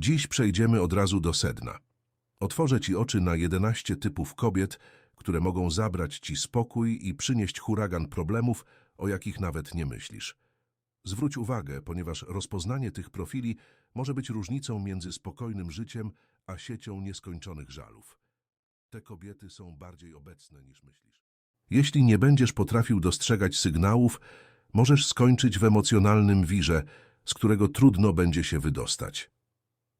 Dziś przejdziemy od razu do sedna. Otworzę ci oczy na 11 typów kobiet, które mogą zabrać ci spokój i przynieść huragan problemów, o jakich nawet nie myślisz. Zwróć uwagę, ponieważ rozpoznanie tych profili może być różnicą między spokojnym życiem a siecią nieskończonych żalów. Te kobiety są bardziej obecne niż myślisz. Jeśli nie będziesz potrafił dostrzegać sygnałów, możesz skończyć w emocjonalnym wirze, z którego trudno będzie się wydostać.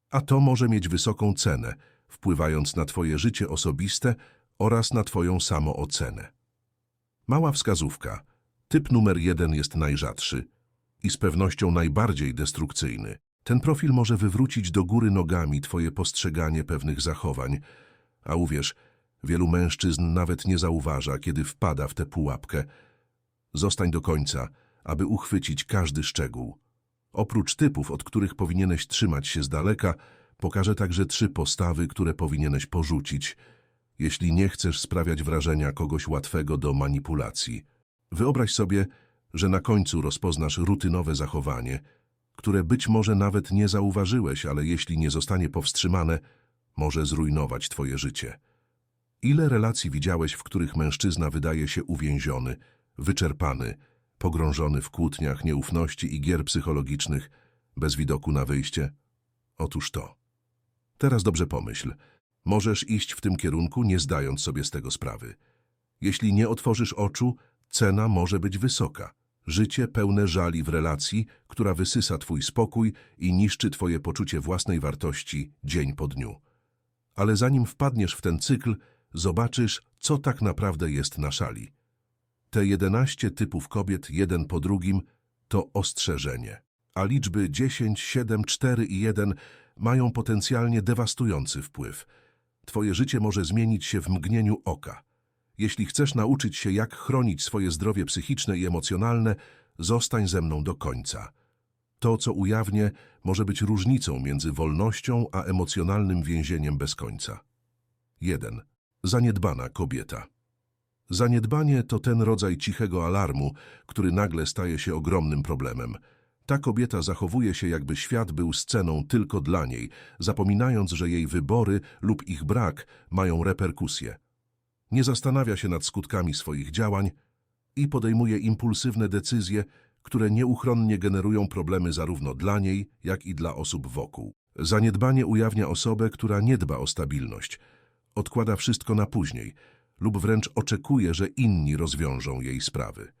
A to może mieć wysoką cenę, wpływając na twoje życie osobiste oraz na twoją samoocenę. Mała wskazówka. Typ numer jeden jest najrzadszy i z pewnością najbardziej destrukcyjny. Ten profil może wywrócić do góry nogami twoje postrzeganie pewnych zachowań, a uwierz, wielu mężczyzn nawet nie zauważa, kiedy wpada w tę pułapkę. Zostań do końca, aby uchwycić każdy szczegół. Oprócz typów, od których powinieneś trzymać się z daleka, pokażę także trzy postawy, które powinieneś porzucić, jeśli nie chcesz sprawiać wrażenia kogoś łatwego do manipulacji. Wyobraź sobie, że na końcu rozpoznasz rutynowe zachowanie, które być może nawet nie zauważyłeś, ale jeśli nie zostanie powstrzymane, może zrujnować twoje życie. Ile relacji widziałeś, w których mężczyzna wydaje się uwięziony, wyczerpany, pogrążony w kłótniach, nieufności i gier psychologicznych, bez widoku na wyjście? Otóż to. Teraz dobrze pomyśl. Możesz iść w tym kierunku, nie zdając sobie z tego sprawy. Jeśli nie otworzysz oczu, cena może być wysoka. Życie pełne żali w relacji, która wysysa twój spokój i niszczy twoje poczucie własnej wartości dzień po dniu. Ale zanim wpadniesz w ten cykl, zobaczysz, co tak naprawdę jest na szali. Te 11 typów kobiet, jeden po drugim, to ostrzeżenie. A liczby 10, 7, 4 i 1 mają potencjalnie dewastujący wpływ. Twoje życie może zmienić się w mgnieniu oka. Jeśli chcesz nauczyć się, jak chronić swoje zdrowie psychiczne i emocjonalne, zostań ze mną do końca. To, co ujawnię, może być różnicą między wolnością a emocjonalnym więzieniem bez końca. 1. Zaniedbana kobieta. Zaniedbanie to ten rodzaj cichego alarmu, który nagle staje się ogromnym problemem. Ta kobieta zachowuje się, jakby świat był sceną tylko dla niej, zapominając, że jej wybory lub ich brak mają reperkusje. Nie zastanawia się nad skutkami swoich działań i podejmuje impulsywne decyzje, które nieuchronnie generują problemy zarówno dla niej, jak i dla osób wokół. Zaniedbanie ujawnia osobę, która nie dba o stabilność, odkłada wszystko na później lub wręcz oczekuje, że inni rozwiążą jej sprawy.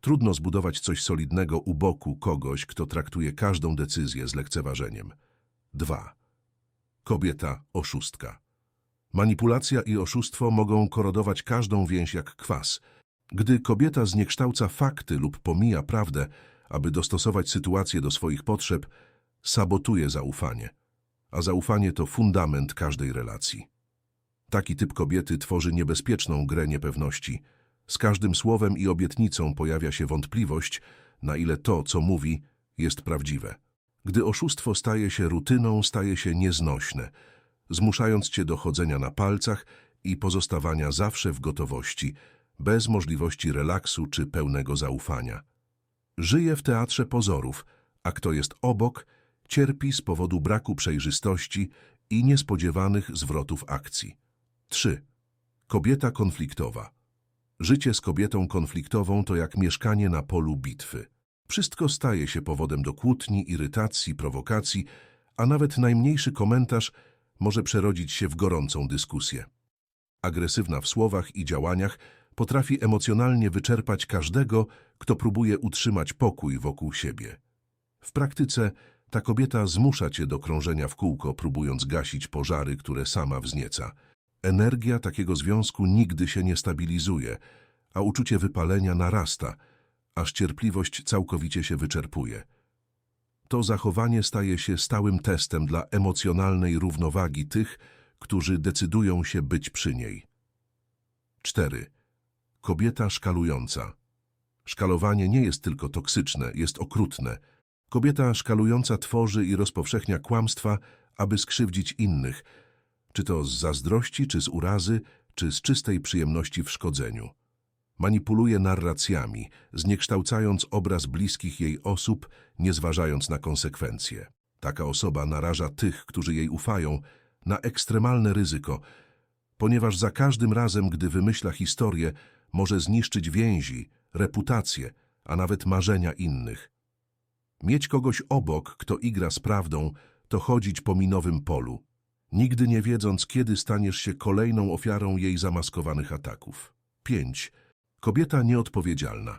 Trudno zbudować coś solidnego u boku kogoś, kto traktuje każdą decyzję z lekceważeniem. 2. Kobieta oszustka. Manipulacja i oszustwo mogą korodować każdą więź jak kwas. Gdy kobieta zniekształca fakty lub pomija prawdę, aby dostosować sytuację do swoich potrzeb, sabotuje zaufanie. A zaufanie to fundament każdej relacji. Taki typ kobiety tworzy niebezpieczną grę niepewności. Z każdym słowem i obietnicą pojawia się wątpliwość, na ile to, co mówi, jest prawdziwe. Gdy oszustwo staje się rutyną, staje się nieznośne, zmuszając cię do chodzenia na palcach i pozostawania zawsze w gotowości, bez możliwości relaksu czy pełnego zaufania. Żyje w teatrze pozorów, a kto jest obok, cierpi z powodu braku przejrzystości i niespodziewanych zwrotów akcji. 3. Kobieta konfliktowa. Życie z kobietą konfliktową to jak mieszkanie na polu bitwy. Wszystko staje się powodem do kłótni, irytacji, prowokacji, a nawet najmniejszy komentarz może przerodzić się w gorącą dyskusję. Agresywna w słowach i działaniach potrafi emocjonalnie wyczerpać każdego, kto próbuje utrzymać pokój wokół siebie. W praktyce ta kobieta zmusza cię do krążenia w kółko, próbując gasić pożary, które sama wznieca. Energia takiego związku nigdy się nie stabilizuje, a uczucie wypalenia narasta, aż cierpliwość całkowicie się wyczerpuje. To zachowanie staje się stałym testem dla emocjonalnej równowagi tych, którzy decydują się być przy niej. 4. Kobieta szkalująca. Szkalowanie nie jest tylko toksyczne, jest okrutne. Kobieta szkalująca tworzy i rozpowszechnia kłamstwa, aby skrzywdzić innych, czy to z zazdrości, czy z urazy, czy z czystej przyjemności w szkodzeniu. Manipuluje narracjami, zniekształcając obraz bliskich jej osób, nie zważając na konsekwencje. Taka osoba naraża tych, którzy jej ufają, na ekstremalne ryzyko, ponieważ za każdym razem, gdy wymyśla historię, może zniszczyć więzi, reputację, a nawet marzenia innych. Mieć kogoś obok, kto igra z prawdą, to chodzić po minowym polu, nigdy nie wiedząc, kiedy staniesz się kolejną ofiarą jej zamaskowanych ataków. 5. Kobieta nieodpowiedzialna.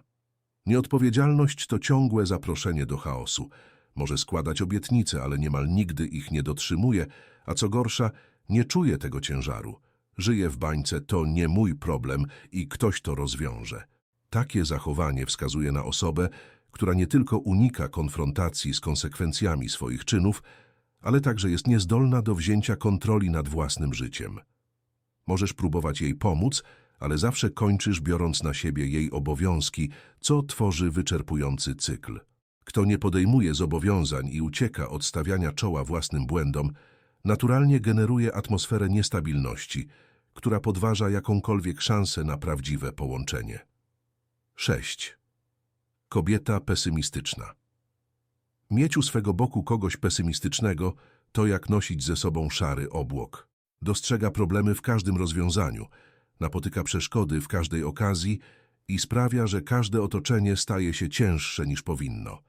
Nieodpowiedzialność to ciągłe zaproszenie do chaosu. Może składać obietnice, ale niemal nigdy ich nie dotrzymuje, a co gorsza, nie czuje tego ciężaru. Żyje w bańce, to nie mój problem i ktoś to rozwiąże. Takie zachowanie wskazuje na osobę, która nie tylko unika konfrontacji z konsekwencjami swoich czynów, ale także jest niezdolna do wzięcia kontroli nad własnym życiem. Możesz próbować jej pomóc, ale zawsze kończysz biorąc na siebie jej obowiązki, co tworzy wyczerpujący cykl. Kto nie podejmuje zobowiązań i ucieka od stawiania czoła własnym błędom, naturalnie generuje atmosferę niestabilności, która podważa jakąkolwiek szansę na prawdziwe połączenie. 6. Kobieta pesymistyczna. Mieć u swego boku kogoś pesymistycznego to jak nosić ze sobą szary obłok. Dostrzega problemy w każdym rozwiązaniu, napotyka przeszkody w każdej okazji i sprawia, że każde otoczenie staje się cięższe niż powinno.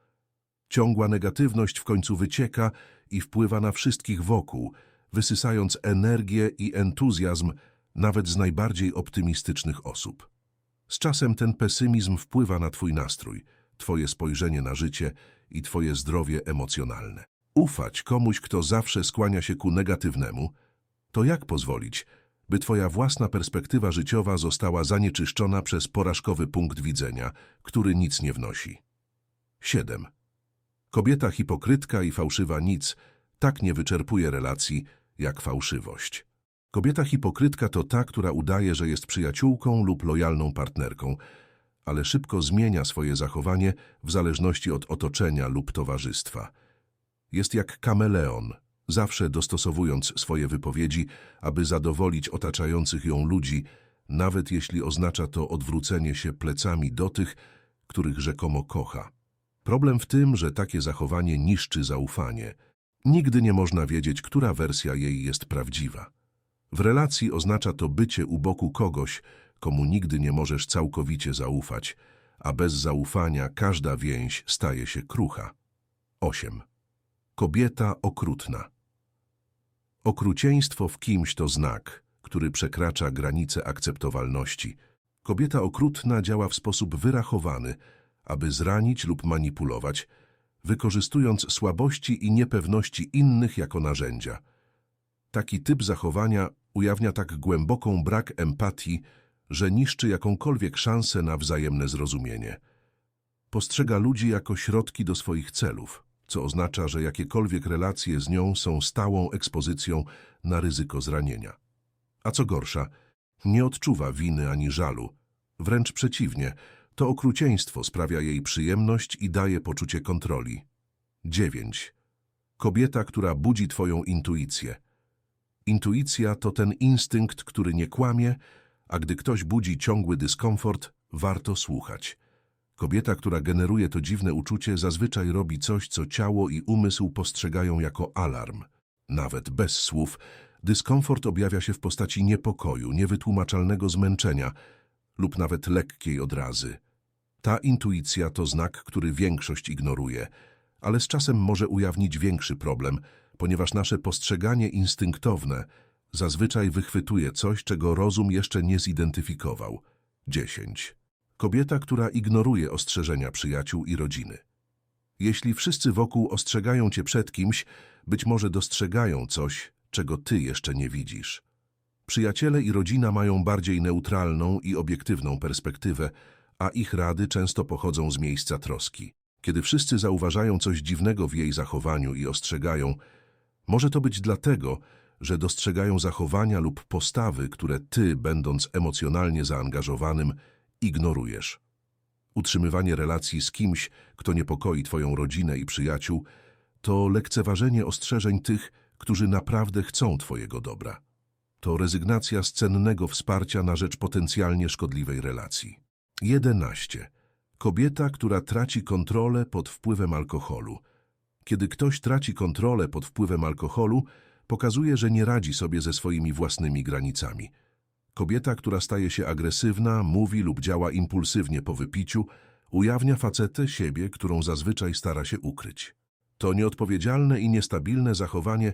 Ciągła negatywność w końcu wycieka i wpływa na wszystkich wokół, wysysając energię i entuzjazm nawet z najbardziej optymistycznych osób. Z czasem ten pesymizm wpływa na twój nastrój, twoje spojrzenie na życie i twoje zdrowie emocjonalne. Ufać komuś, kto zawsze skłania się ku negatywnemu, to jak pozwolić, by twoja własna perspektywa życiowa została zanieczyszczona przez porażkowy punkt widzenia, który nic nie wnosi. 7. Kobieta hipokrytka i fałszywa nic tak nie wyczerpuje relacji, jak fałszywość. Kobieta hipokrytka to ta, która udaje, że jest przyjaciółką lub lojalną partnerką, ale szybko zmienia swoje zachowanie w zależności od otoczenia lub towarzystwa. Jest jak kameleon, zawsze dostosowując swoje wypowiedzi, aby zadowolić otaczających ją ludzi, nawet jeśli oznacza to odwrócenie się plecami do tych, których rzekomo kocha. Problem w tym, że takie zachowanie niszczy zaufanie. Nigdy nie można wiedzieć, która wersja jej jest prawdziwa. W relacji oznacza to bycie u boku kogoś, komu nigdy nie możesz całkowicie zaufać, a bez zaufania każda więź staje się krucha. 8. Kobieta okrutna. Okrucieństwo w kimś to znak, który przekracza granice akceptowalności. Kobieta okrutna działa w sposób wyrachowany, aby zranić lub manipulować, wykorzystując słabości i niepewności innych jako narzędzia. Taki typ zachowania ujawnia tak głęboką brak empatii, że niszczy jakąkolwiek szansę na wzajemne zrozumienie. Postrzega ludzi jako środki do swoich celów, co oznacza, że jakiekolwiek relacje z nią są stałą ekspozycją na ryzyko zranienia. A co gorsza, nie odczuwa winy ani żalu. Wręcz przeciwnie, to okrucieństwo sprawia jej przyjemność i daje poczucie kontroli. 9. Kobieta, która budzi twoją intuicję. Intuicja to ten instynkt, który nie kłamie, a gdy ktoś budzi ciągły dyskomfort, warto słuchać. Kobieta, która generuje to dziwne uczucie, zazwyczaj robi coś, co ciało i umysł postrzegają jako alarm. Nawet bez słów, dyskomfort objawia się w postaci niepokoju, niewytłumaczalnego zmęczenia lub nawet lekkiej odrazy. Ta intuicja to znak, który większość ignoruje, ale z czasem może ujawnić większy problem, ponieważ nasze postrzeganie instynktowne zazwyczaj wychwytuje coś, czego rozum jeszcze nie zidentyfikował. 10. Kobieta, która ignoruje ostrzeżenia przyjaciół i rodziny. Jeśli wszyscy wokół ostrzegają cię przed kimś, być może dostrzegają coś, czego ty jeszcze nie widzisz. Przyjaciele i rodzina mają bardziej neutralną i obiektywną perspektywę, a ich rady często pochodzą z miejsca troski. Kiedy wszyscy zauważają coś dziwnego w jej zachowaniu i ostrzegają, może to być dlatego, że dostrzegają zachowania lub postawy, które ty, będąc emocjonalnie zaangażowanym, ignorujesz. Utrzymywanie relacji z kimś, kto niepokoi twoją rodzinę i przyjaciół, to lekceważenie ostrzeżeń tych, którzy naprawdę chcą twojego dobra. To rezygnacja z cennego wsparcia na rzecz potencjalnie szkodliwej relacji. 11. Kobieta, która traci kontrolę pod wpływem alkoholu. Kiedy ktoś traci kontrolę pod wpływem alkoholu, pokazuje, że nie radzi sobie ze swoimi własnymi granicami. Kobieta, która staje się agresywna, mówi lub działa impulsywnie po wypiciu, ujawnia facetę siebie, którą zazwyczaj stara się ukryć. To nieodpowiedzialne i niestabilne zachowanie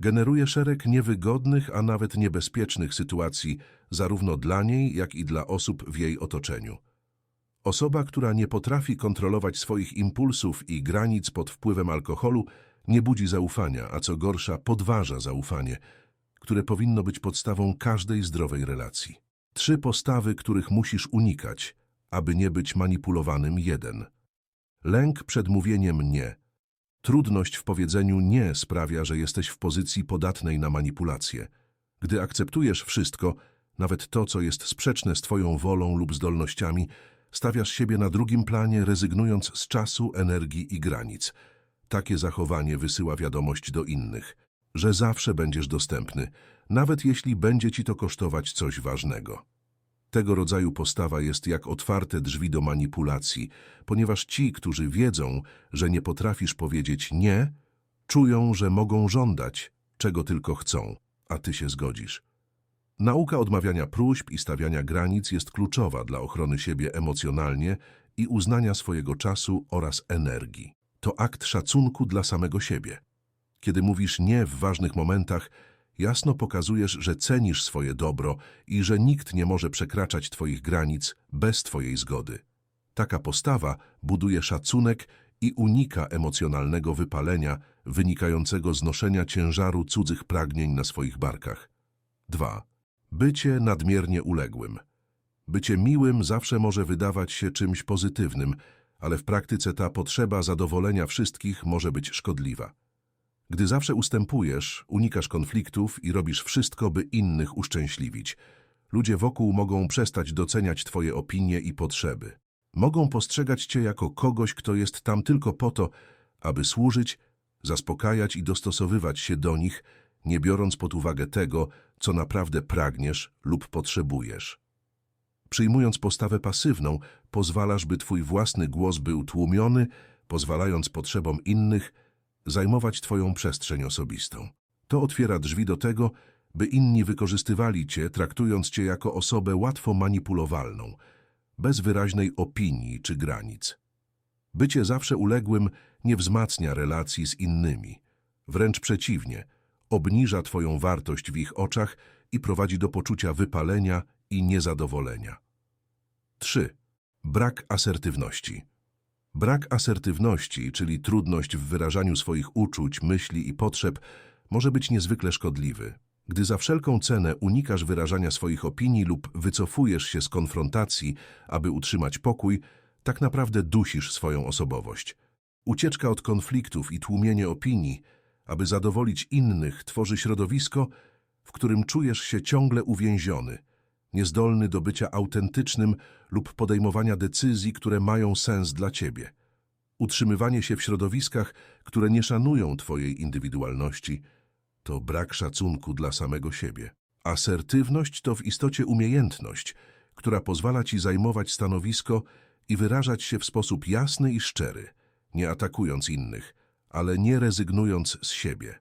generuje szereg niewygodnych, a nawet niebezpiecznych sytuacji zarówno dla niej, jak i dla osób w jej otoczeniu. Osoba, która nie potrafi kontrolować swoich impulsów i granic pod wpływem alkoholu, nie budzi zaufania, a co gorsza, podważa zaufanie, które powinno być podstawą każdej zdrowej relacji. Trzy postawy, których musisz unikać, aby nie być manipulowanym jeden. Lęk przed mówieniem nie. Trudność w powiedzeniu nie sprawia, że jesteś w pozycji podatnej na manipulację. Gdy akceptujesz wszystko, nawet to, co jest sprzeczne z twoją wolą lub zdolnościami, stawiasz siebie na drugim planie, rezygnując z czasu, energii i granic. Takie zachowanie wysyła wiadomość do innych, że zawsze będziesz dostępny, nawet jeśli będzie ci to kosztować coś ważnego. Tego rodzaju postawa jest jak otwarte drzwi do manipulacji, ponieważ ci, którzy wiedzą, że nie potrafisz powiedzieć nie, czują, że mogą żądać, czego tylko chcą, a ty się zgodzisz. Nauka odmawiania próśb i stawiania granic jest kluczowa dla ochrony siebie emocjonalnie i uznania swojego czasu oraz energii. To akt szacunku dla samego siebie. Kiedy mówisz nie w ważnych momentach, jasno pokazujesz, że cenisz swoje dobro i że nikt nie może przekraczać twoich granic bez twojej zgody. Taka postawa buduje szacunek i unika emocjonalnego wypalenia wynikającego z noszenia ciężaru cudzych pragnień na swoich barkach. 2. Bycie nadmiernie uległym. Bycie miłym zawsze może wydawać się czymś pozytywnym, ale w praktyce ta potrzeba zadowolenia wszystkich może być szkodliwa. Gdy zawsze ustępujesz, unikasz konfliktów i robisz wszystko, by innych uszczęśliwić, ludzie wokół mogą przestać doceniać twoje opinie i potrzeby. Mogą postrzegać cię jako kogoś, kto jest tam tylko po to, aby służyć, zaspokajać i dostosowywać się do nich, nie biorąc pod uwagę tego, co naprawdę pragniesz lub potrzebujesz. Przyjmując postawę pasywną, pozwalasz, by twój własny głos był tłumiony, pozwalając potrzebom innych zajmować twoją przestrzeń osobistą. To otwiera drzwi do tego, by inni wykorzystywali cię, traktując cię jako osobę łatwo manipulowalną, bez wyraźnej opinii czy granic. Bycie zawsze uległym nie wzmacnia relacji z innymi. Wręcz przeciwnie, obniża twoją wartość w ich oczach i prowadzi do poczucia wypalenia i niezadowolenia. 3. Brak asertywności. Brak asertywności, czyli trudność w wyrażaniu swoich uczuć, myśli i potrzeb, może być niezwykle szkodliwy. Gdy za wszelką cenę unikasz wyrażania swoich opinii lub wycofujesz się z konfrontacji, aby utrzymać pokój, tak naprawdę dusisz swoją osobowość. Ucieczka od konfliktów i tłumienie opinii, aby zadowolić innych, tworzy środowisko, w którym czujesz się ciągle uwięziony, niezdolny do bycia autentycznym lub podejmowania decyzji, które mają sens dla ciebie. Utrzymywanie się w środowiskach, które nie szanują twojej indywidualności, to brak szacunku dla samego siebie. Asertywność to w istocie umiejętność, która pozwala ci zajmować stanowisko i wyrażać się w sposób jasny i szczery, nie atakując innych, ale nie rezygnując z siebie.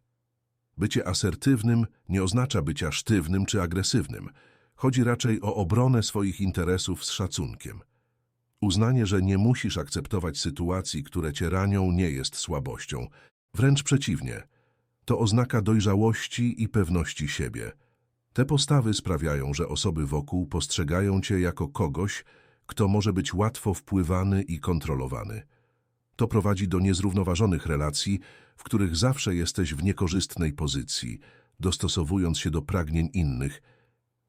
Bycie asertywnym nie oznacza bycia sztywnym czy agresywnym. Chodzi raczej o obronę swoich interesów z szacunkiem. Uznanie, że nie musisz akceptować sytuacji, które cię ranią, nie jest słabością. Wręcz przeciwnie, to oznaka dojrzałości i pewności siebie. Te postawy sprawiają, że osoby wokół postrzegają cię jako kogoś, kto może być łatwo wpływany i kontrolowany. To prowadzi do niezrównoważonych relacji, w których zawsze jesteś w niekorzystnej pozycji, dostosowując się do pragnień innych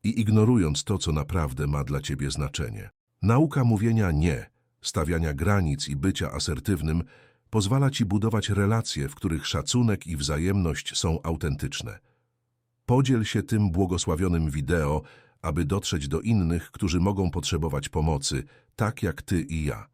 i ignorując to, co naprawdę ma dla ciebie znaczenie. Nauka mówienia nie, stawiania granic i bycia asertywnym pozwala ci budować relacje, w których szacunek i wzajemność są autentyczne. Podziel się tym błogosławionym wideo, aby dotrzeć do innych, którzy mogą potrzebować pomocy, tak jak ty i ja.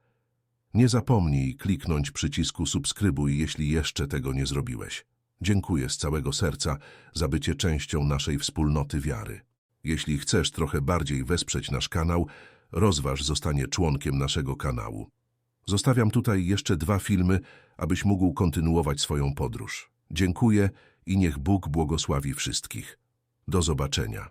Nie zapomnij kliknąć przycisku subskrybuj, jeśli jeszcze tego nie zrobiłeś. Dziękuję z całego serca za bycie częścią naszej wspólnoty wiary. Jeśli chcesz trochę bardziej wesprzeć nasz kanał, rozważ zostanie członkiem naszego kanału. Zostawiam tutaj jeszcze dwa filmy, abyś mógł kontynuować swoją podróż. Dziękuję i niech Bóg błogosławi wszystkich. Do zobaczenia.